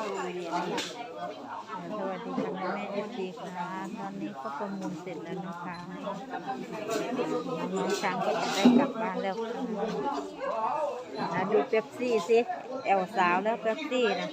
สวัสดีค่ะแม่แม่เอฟซีค่ะตอนนี้ก็ประมูลเสร็จแล้วนะคะน้องช้างก็จะได้กลับบ้านแล้วค่ะนะดูเป๊ปซี่สิแอลสาวแล้วเป๊ปซี่นะ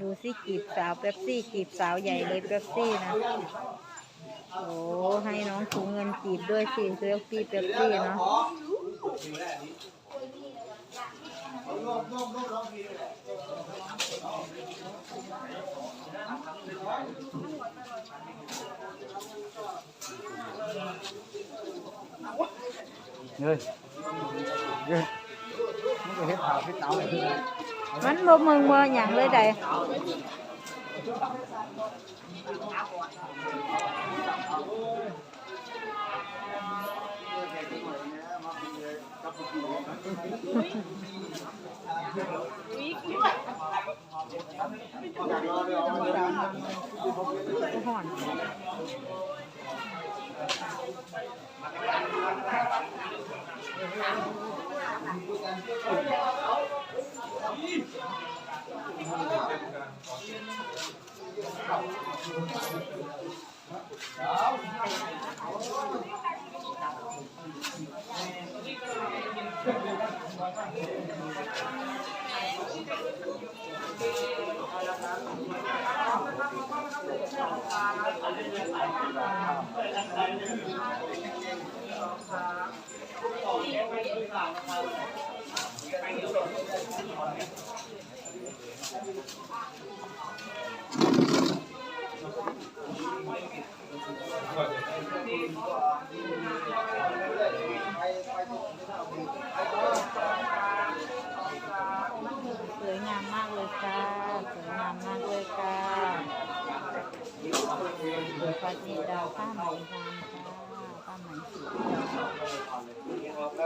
ดูสิจีบสาวเป๊ปซี่จีบสาวใหญ่เลยเป๊ปซี่นะ โอ้ให้น้องถุงเงินจีบด้วยสิเป๊ปซี่เป๊ปซี่เนาะ เฮ้ยเฮ้ยมันก็เฮ็ดขาวเฮ็ดเตาเลยมันบ่มึงบ่ห ห่อน สวยงามมากเลยค่ะสวยงามมากเลยค่ะปฏิดาวผ้าไหมงค่ะผ้าไหมสีด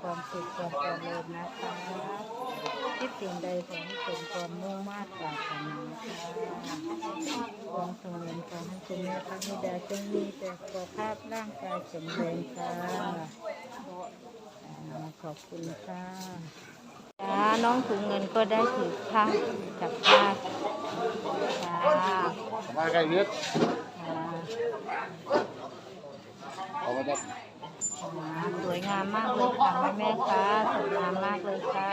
ความสุขความเจริญนะคะคิดสิ่งใดขอให้สมความมุ่งมา่ปรารถนาค่ะความสำเร็จขอให้คุณแม่วนิดาจงมีแต่สุขภาพร่างกายแข็งแรงค่ะขอบคุณค่ะน้องถุงเงินก็ได้ถือผ้าจับผ้าค่ะมาไกลเนื้อเอามาจาก สวยงามมากเลยค่ะแม่แม่ค่ะสวยงามมากเลยค่ะ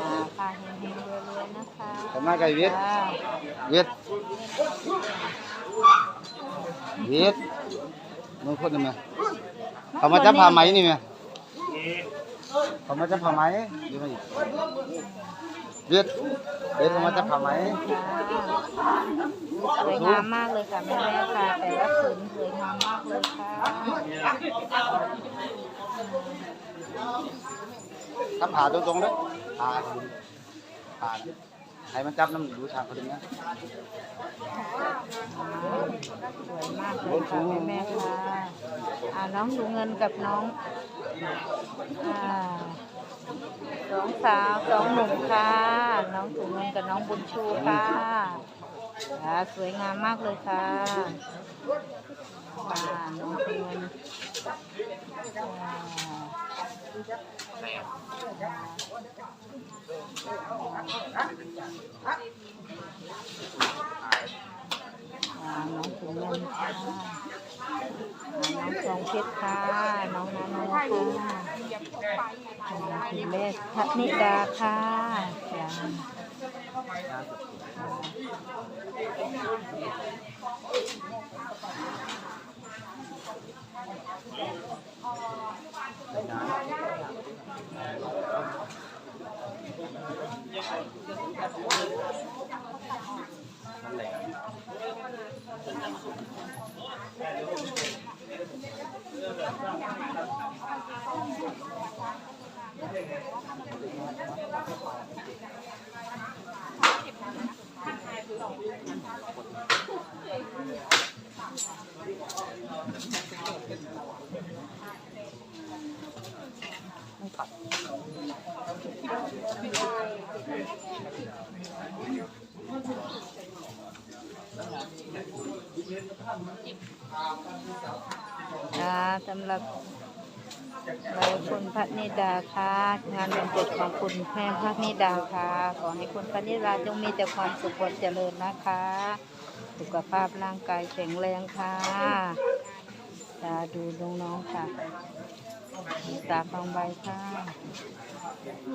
อ่าพาเฮงๆรวยๆนะคะเอามาไกลเวียดจ้าเวียดเวียดมึงพูดได้ไหมเขามาจับผ้าไหมนี่ไหมเขามาจับผ้าไหมดีไหม เวียดเวียดเขามาจับผ้าไหมสวยงามมากเลยค่ะแม่แม่ค่ะแต่ละผืนสวยงามมากเลยค่ะจับผ้าตรงๆเลยผ้าผ้าน่ะให้มันจับน้ำดูทางเขาตรงนี้สวยมากเลยค่ะแม่แม่ค่ะน้องถุงเงินกับน้องอ่า สองสาวสองหนุ่มค่ะ น้องถุงเงินกับน้องบุญชูค่ะอ่าสวยงามมากเลยค่ะอ่าน้องถุงเงินอ่าอ่าน้องถุงเงินค่ะ น้องทองเพชรค่ะ น้องนาโนค่ะอ่าทีแรกพัฒนิดาค่ะจ้าอ่าสำหรับเราคุณพัฒนิดาค่ะงานวันเกิดของคุณแม่พัฒนิดาค่ะขอให้คุณพัฒนิดาจงมีแต่ความสุขความเจริญนะคะ สุขภาพร่างกายแข็งแรงค่ะตาดูน้องๆค่ะตาฟังใบค่ะ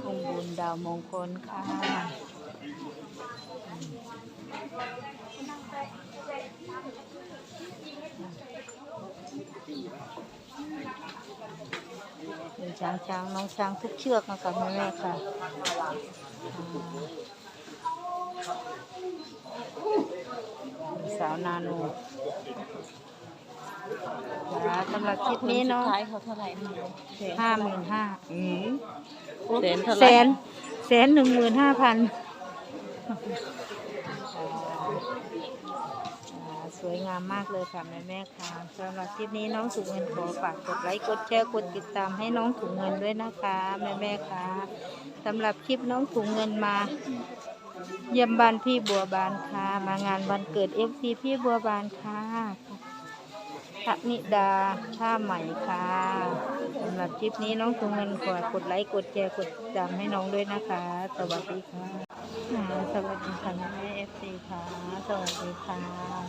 คุณบุญดาวมงคลค่ะ เป็น ช้างช้างน้องช้างทุกเชือกนะคะแม่แม่ๆค่ะอ่าสาวนาโนค่ะสำหรับคลิปนี้เนาะท้ายเขาเท่าไหร่ห้าหมื่นห้าอืมแสนเท่าไหแสร่นแสนหนึ่งหมื่นห้าพันส วยงามมากเลยค่ะแม่แม่ค่ะสำหรับคลิปนี้น้องถุงเงินขอฝากกดไลค์กดแชร์กดติดตามให้น้องถุงเงินด้วยนะคะแม่แม่ค่ะสำหรับคลิปน้องถุงเงินมา เยี่ยมบ้านพี่บัวบานค่ะ มางานวันเกิดเอฟซีพี่บัวบานค่ะ พระนิดาท่าใหม่ค่ะสำหรับคลิปนี้น้องถุงเงินขอกดไลค์กดแชร์กดติดตามให้น้องด้วยนะคะ สวัสดีค่ะสวัสดีค่ะแม่เอฟซีค่ะสวัสดีค่ะ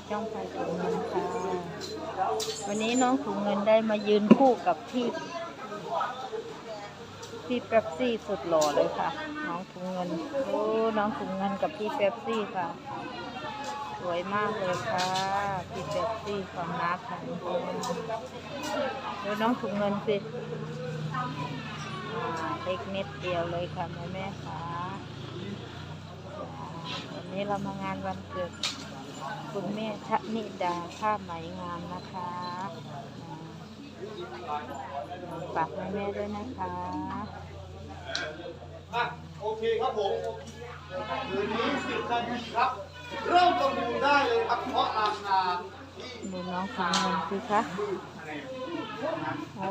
ช่องไฟถุงเงินค่ะ วันนี้น้องถุงเงินได้มายืนคู่กับพี่พี่เป๊ปซี่สุดหล่อเลยค่ะ น้องถุงเงินโอ้น้องถุงเงินกับพี่เป๊ปซี่ค่ะ วยมากเลยค่ะพี่เป๊ปซี่ความรักค่ะดูน้องถุงเงินสิเล็กนิดเดียวเลยค่ะแม่แม่ค่ะวันนี้เรามางานวันเกิด คุณแม่ชะนิดาผ้าไหมงามนะคะฝากแม่แม่ด้วยนะคะอะโอเคครับผมคืนนี้สิบนาทีครับ เริ่มประมูลได้เลยครับเพราะราคานที่ดูน้องของเงินสิคะ โอ้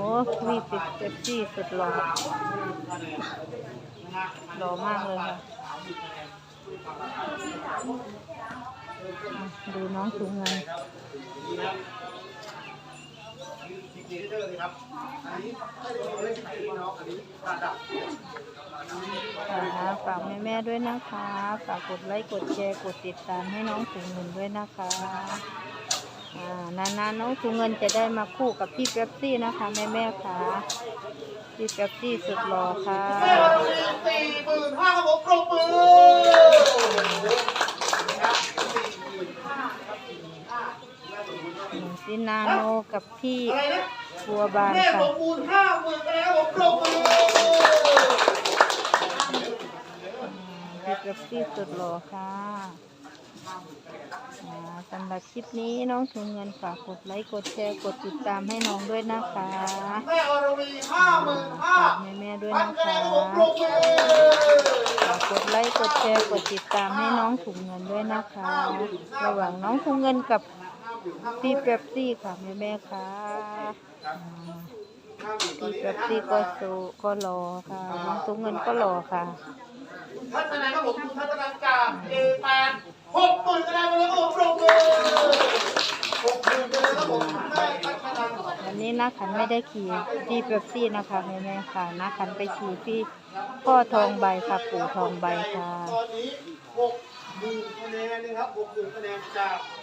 มีติดเจ็บจี้สุดหล่อหล่อมากเลยค่ะ ดูน้องถุงเงิน ดีเจเตอร์เลยครับ อันนี้ไม่ได้เลยใครพี่น้องอันนี้ระดับค่ะฝากแม่แม่ๆด้วยนะคะ ฝากกดไลค์กดแชร์กดติดตามให้น้องถุงเงินด้วยนะคะอ่านานๆน้องถุงเงินจะได้มาคู่กับพี่เป๊ปซี่นะคะแม่แม่ๆค่ะพี่เป๊ปซี่สุดหล่อค่ะสี่หมื่นห้าครับผมปรบมือนะครับสี่หมื่นห้าครับสี่หมื่นห้าแม่สมบูรณ์หนูซินาโนกับพี่อะไรนะ บัวบานแม่ค่ะ สมบูรณ์ห้าหมื่นแล้วผมปรบมือพี่เป๊ปซี่สุดหล่อค่ะอ่าสำหรับคลิปนี้น้องถุงเงินฝากกดไลค์กดแชร์กดติดตามให้น้องด้วยนะคะแม่อรวีห้าหมื่นห้าฝากแม่แม่ๆด้วยพันนะคะคะแนนผมปรบมือฝากกดไลค์กดแชร์กดติดตามให้น้องถุงเงินด้วยนะคะ ระหว่างน้องถุงเงินกับ พี่เป๊ปซี่ค่ะแม่แม่ๆค่ะอ่าพี่เป๊ปซี่ก็โซก็รอค่ะน้องตุ้งเงินก็รอค่ะทัศนัยครับผมทัศนัยจากเอแปดหกหมื่นคะแนนไปเลยครับผมปรบมือหกหมื่นไปเลยครับผมได้ทัศนัยวันนี้นะขันไม่ได้ขี่พี่เป๊ปซี่นะคะแม่แม่ๆค่ะนะขันไปขี่พี่พ่อทองใบค่ะปู่ทองใบค่ะตอนนี้หกหมื่นคะแนนนะครับหกหมื่นคะแนนจากญี่ปุ่น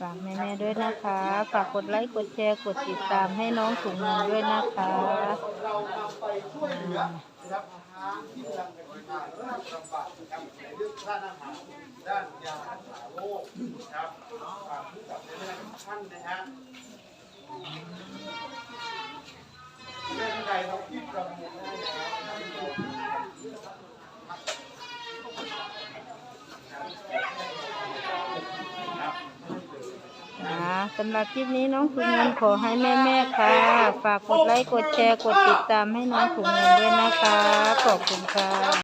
ฝากแม่ๆด้วยนะคะ ฝากกดไลค์กดแชร์กดติดตามให้น้องถุงเงินด้วยนะคะเรานำไปช่วยเหลือนะครับทา สำหรับคลิปนี้น้องถุงเงินขอให้แม่ๆค่ะ ฝากกดไลค์กดแชร์กดติดตามให้น้องถุงเงินด้วยนะคะ ขอบคุณค่ะ